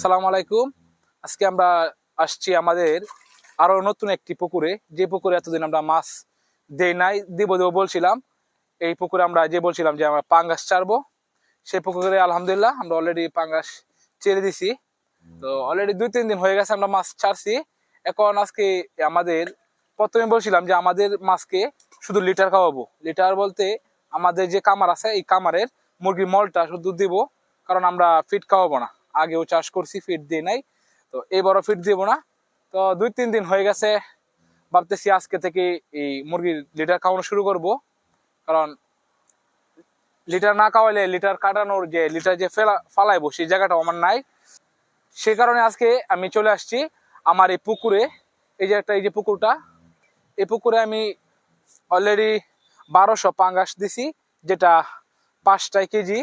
সালাম আলাইকুম। আজকে আমরা আসছি আমাদের আরও নতুন একটি পুকুরে। যে পুকুরে এতদিন আমরা মাছ দেই নাই, দিব দেবো বলছিলাম। এই পুকুরে আমরা যে বলছিলাম যে আমরা পাঙ্গাস ছাড়বো সেই পুকুরে আলহামদুলিল্লাহ আমরা অলরেডি পাঙ্গাস ছেড়ে দিছি। তো অলরেডি দুই, তিন দিন হয়ে গেছে আমরা মাছ ছাড়ছি। এখন আজকে আমাদের, প্রথমে বলছিলাম যে আমাদের মাছকে শুধু লিটার খাওয়াবো। লিটার বলতে আমাদের যে কামার আছে, এই কামারের মুরগির মলটা শুধু দিব, কারণ আমরা ফিট খাওয়াবো না। আগেও চাষ করছি ফিট দিয়ে নাই। তো এবারও ফিট দিব না। তো দুই তিন দিন হয়ে গেছে, ভাবতেছি আজকে থেকে এই মুরগির লিটার খাওয়ানো শুরু করব। কারণ লিটার না খাওয়াইলে লিটার কাটানোর যে লিটার যে ফেলা, ফালাইবো সেই জায়গাটা আমার নাই। সে কারণে আজকে আমি চলে আসছি আমার এই পুকুরে। এই যে একটা, এই যে পুকুরটা, এই পুকুরে আমি অলরেডি বারোশো পাঙ্গাস দিছি, যেটা পাঁচটায় কেজি।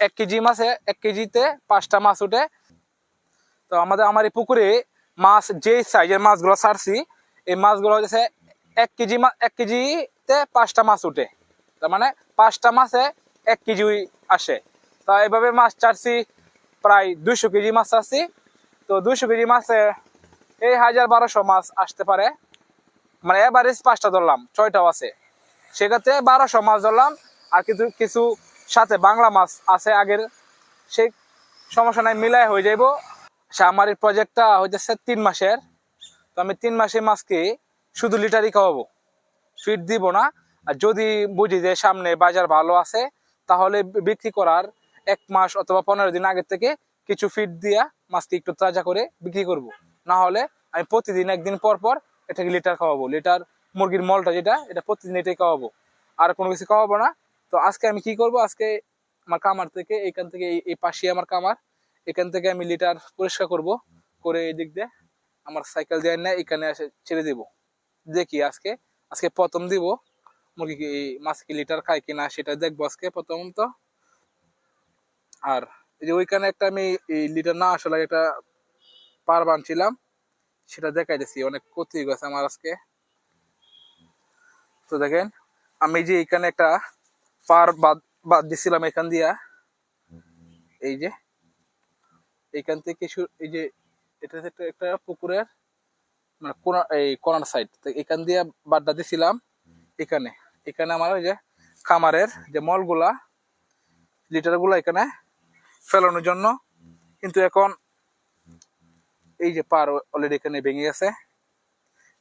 এক কেজি মাছে, এক কেজিতে পাঁচটা মাছ উঠে। তো আমাদের আমার এই পুকুরে মাছ যে সাইজের মাছগুলো ছাড়ছি, এই মাছগুলো হচ্ছে এক কেজি এক কেজিতে পাঁচটা মাছ উঠে। তার মানে পাঁচটা মাছে এক কেজি আসে। তা এভাবে মাছ ছাড়ছি, প্রায় দুইশো কেজি মাছ ছাড়ছি। তো দুইশো কেজি মাছে এই হাজার বারোশো মাছ আসতে পারে। মানে এভারেজ পাঁচটা ধরলাম, ছয়টাও আছে। সেক্ষেত্রে বারোশো মাছ ধরলাম, আর কিছু কিছু সাথে বাংলা মাছ আছে আগের। সেই সমস্যা নাই, মিলাই হয়ে যাইব। আমার এই প্রজেক্টটা হইতেছে তিন মাসের। তো আমি তিন মাসের মাছকে শুধু লিটারই খাওয়াবো। ফিট দিব না। আর যদি বুঝি যে সামনে বাজার ভালো আছে, তাহলে বিক্রি করার এক মাস অথবা পনেরো দিন আগের থেকে কিছু ফিট দিয়া মাছকে একটু তাজা করে বিক্রি করব। না হলে আমি প্রতিদিন একদিন পর পর এটাকে লিটার খাওয়াবো। লিটার মুরগির মলটা যেটা, এটা প্রতিদিন এটাই খাওয়াবো। আর কোনো কিছু খাওয়াবো না। তো আজকে আমি কি করব? আজকে আমার কামার থেকে, এখান থেকে এই- পাশে আমার কামার, এখান থেকে আমি লিটার পরিষ্কার করব, করে এই দিক দিয়ে আমার সাইকেল দিয়ে না এখানে এসে ছেড়ে দিব। দেখি আজকে আজকে প্রথম দিব, মুরগি কি, মাছ কি লিটার খায় কিনা সেটা দেখব আজকে প্রথম তো আর এই যে ওইখানে একটা আমি এই লিটার না আসলে একটা পার বানছিলাম, সেটা দেখাই দিছি, অনেক ক্ষতি গেছে আমার আজকে। তো দেখেন, আমি যে এখানে একটা পার বাদ বাদ দিছিলাম এখান দিয়া। এই যে এইখান থেকে এই যে, এটা একটা পুকুরের মানে কোনা, এই কোনার সাইড এখান দিয়ে বাড্ডা দিছিলাম, এখানে। এখানে আমার ওই যে খামারের যে মলগুলা লিটারগুলা এখানে ফেলানোর জন্য। কিন্তু এখন এই যে পার অলরেডি এখানে ভেঙে গেছে।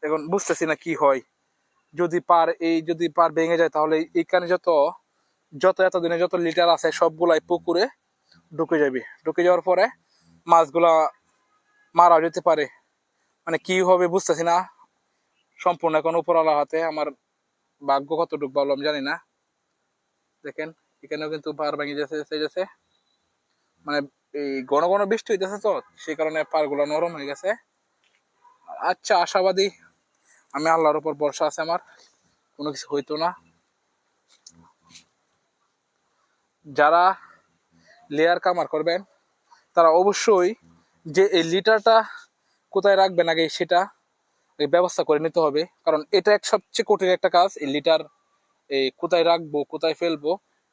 এখন বুঝতেছি না কি হয়। যদি পার এই, যদি পার ভেঙে যায়, তাহলে এইখানে যত যত এতদিনে যত লিটার আছে, সবগুলাই পুকুরে ঢুকে যাবে। ঢুকে যাওয়ার পরে মাছগুলা মারা যেতে পারে। মানে কি হবে বুঝতেছি না। সম্পূর্ণ এখন উপরওয়ালা হাতে। আমার ভাগ্য কতটুকু ভালো আমি জানি না। দেখেন, এখানেও কিন্তু পার ভেঙে যাচ্ছে যাচ্ছে। মানে এই ঘন ঘন বৃষ্টি হইতেছে তো, সেই কারণে পারগুলো নরম হয়ে গেছে। আচ্ছা আশাবাদী। আমি আল্লাহর উপর ভরসা আছে আমার। কোনো কিছু হইতো না। যারা লেয়ার কামার করবেন, তারা অবশ্যই যে এই লিটারটা কোথায় রাখবেন আগে সেটা ব্যবস্থা করে নিতে হবে। কারণ এটা এক সবচেয়ে কঠিন একটা কাজ, এই লিটার এই কোথায় রাখব, কোথায় ফেলব,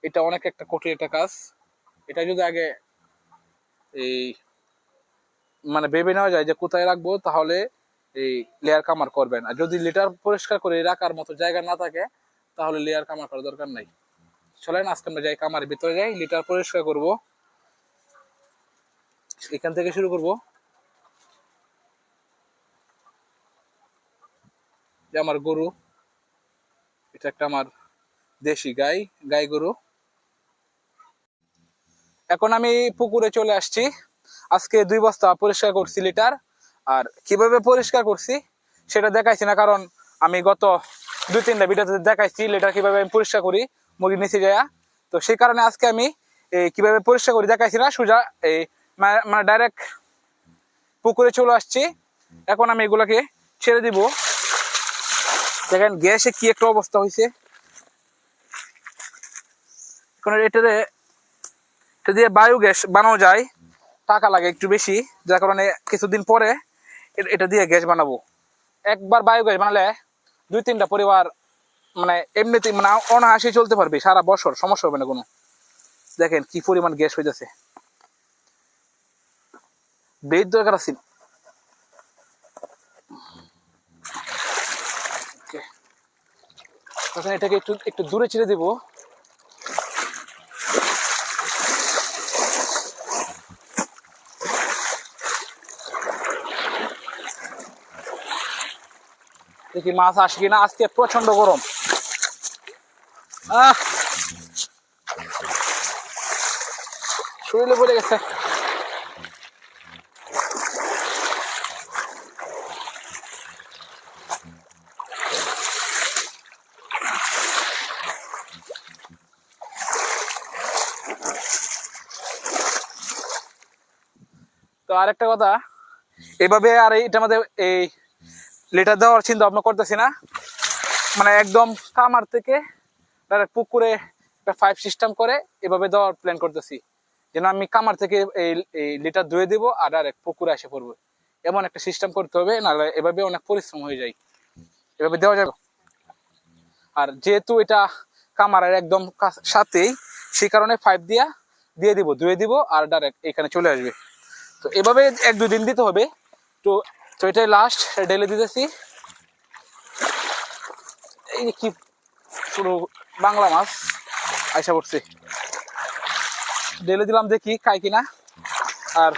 এটা অনেক একটা কঠিন একটা কাজ। এটা যদি আগে এই মানে ভেবে নেওয়া যায় যে কোথায় রাখব, তাহলে এই লেয়ার কামার করবেন। আর যদি লিটার পরিষ্কার করে রাখার মতো জায়গা না থাকে, তাহলে লেয়ার কামার করার দরকার নাই। চলেন, আজকে আমরা যাই কামার ভিতরে যাই, লিটার পরিষ্কার করব। এখান থেকে শুরু করব। যে আমার গরু, এটা একটা আমার দেশি গাই গাই গরু। এখন আমি পুকুরে চলে আসছি। আজকে দুই বস্তা পরিষ্কার করছি লিটার, আর কীভাবে পরিষ্কার করছি সেটা দেখাইছি না, কারণ আমি গত দুই তিনটা ভিডিওতে দেখাইছি লিটার কীভাবে আমি পরিষ্কার করি। মুরগির নিচে যায়। তো সেই কারণে আজকে আমি কীভাবে পরিষ্কার করি দেখাইছি না, সোজা এই মানে ডাইরেক্ট পুকুরে চলে আসছি। এখন আমি এগুলাকে ছেড়ে দিব। দেখেন, গ্যাসে কি একটা অবস্থা হয়েছে এখন এটাতে এটা দিয়ে বায়ু গ্যাস বানানো যায়, টাকা লাগে একটু বেশি, যার কারণে কিছুদিন পরে এটা দিয়ে গ্যাস বানাবো। একবার বায়ু গ্যাস বানালে দুই তিনটা পরিবার মানে এমনিতে মানে অনাহাসি চলতে পারবে, সারা বছর, সমস্যা হবে না কোনো। দেখেন কি পরিমাণ গ্যাস হইতেছে। বেদ দরকার আছে. এখন এটাকে একটু একটু দূরে ছেড়ে দেবো। দেখি মাছ আসে কিনা? আজকে প্রচণ্ড গরম। আহ! শরীরে পড়ে গেছে। তো আরেকটা কথা, এভাবে আর এটা আমাদের এই লেটার দেওয়ার চিন্তা ভাবনা করতেছি না। মানে একদম কামার থেকে ডাইরেক্ট পুকুরে একটা পাইপ সিস্টেম করে, এভাবে দেওয়ার প্ল্যান করতেছি। যেন আমি কামার থেকে এই লিটার ধুয়ে দিব আর ডাইরেক্ট পুকুরে এসে পড়ব। এমন একটা সিস্টেম করতে হবে, নাহলে এভাবে অনেক পরিশ্রম হয়ে যায়। এভাবে দেওয়া যাবে। আর যেহেতু এটা কামারের একদম সাথেই, সেই কারণে পাইপ দিয়া, দিয়ে দিব ধুয়ে দিব আর ডাইরেক্ট এখানে চলে আসবে। তো এভাবে এক দুই দিন দিতে হবে। তো তো এটাই লাস্ট ঢেলে দিতেছি। এই কি পুরো বাংলা মাছ। আইসা পড়ছে। ঢেলে দিলাম দেখি খাই কিনা। আর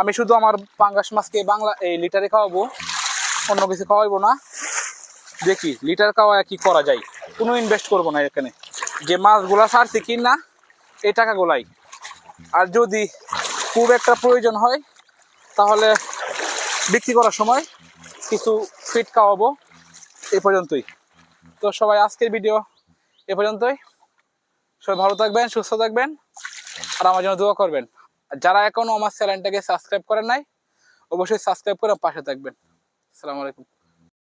আমি শুধু আমার পাঙ্গাস মাছকে বাংলা, এই লিটারে খাওয়াবো। অন্য কিছু খাওয়াইবো না। দেখি লিটার খাওয়ায় কি করা যায়। কোনো ইনভেস্ট করব না এখানে। যে মাছগুলা ছাড়ছি কি না এই টাকাগুলাই। আর যদি খুব একটা প্রয়োজন হয়, তাহলে বিক্রি করার সময় কিছু ফিট খাওয়াবো। এই পর্যন্তই। তো সবাই আজকের ভিডিও এ পর্যন্তই। সবাই ভালো থাকবেন, সুস্থ থাকবেন, আর আমার জন্য দোয়া করবেন। যারা এখনও আমার চ্যানেলটাকে সাবস্ক্রাইব করেন নাই, অবশ্যই সাবস্ক্রাইব করে পাশে থাকবেন। আসসালামু আলাইকুম।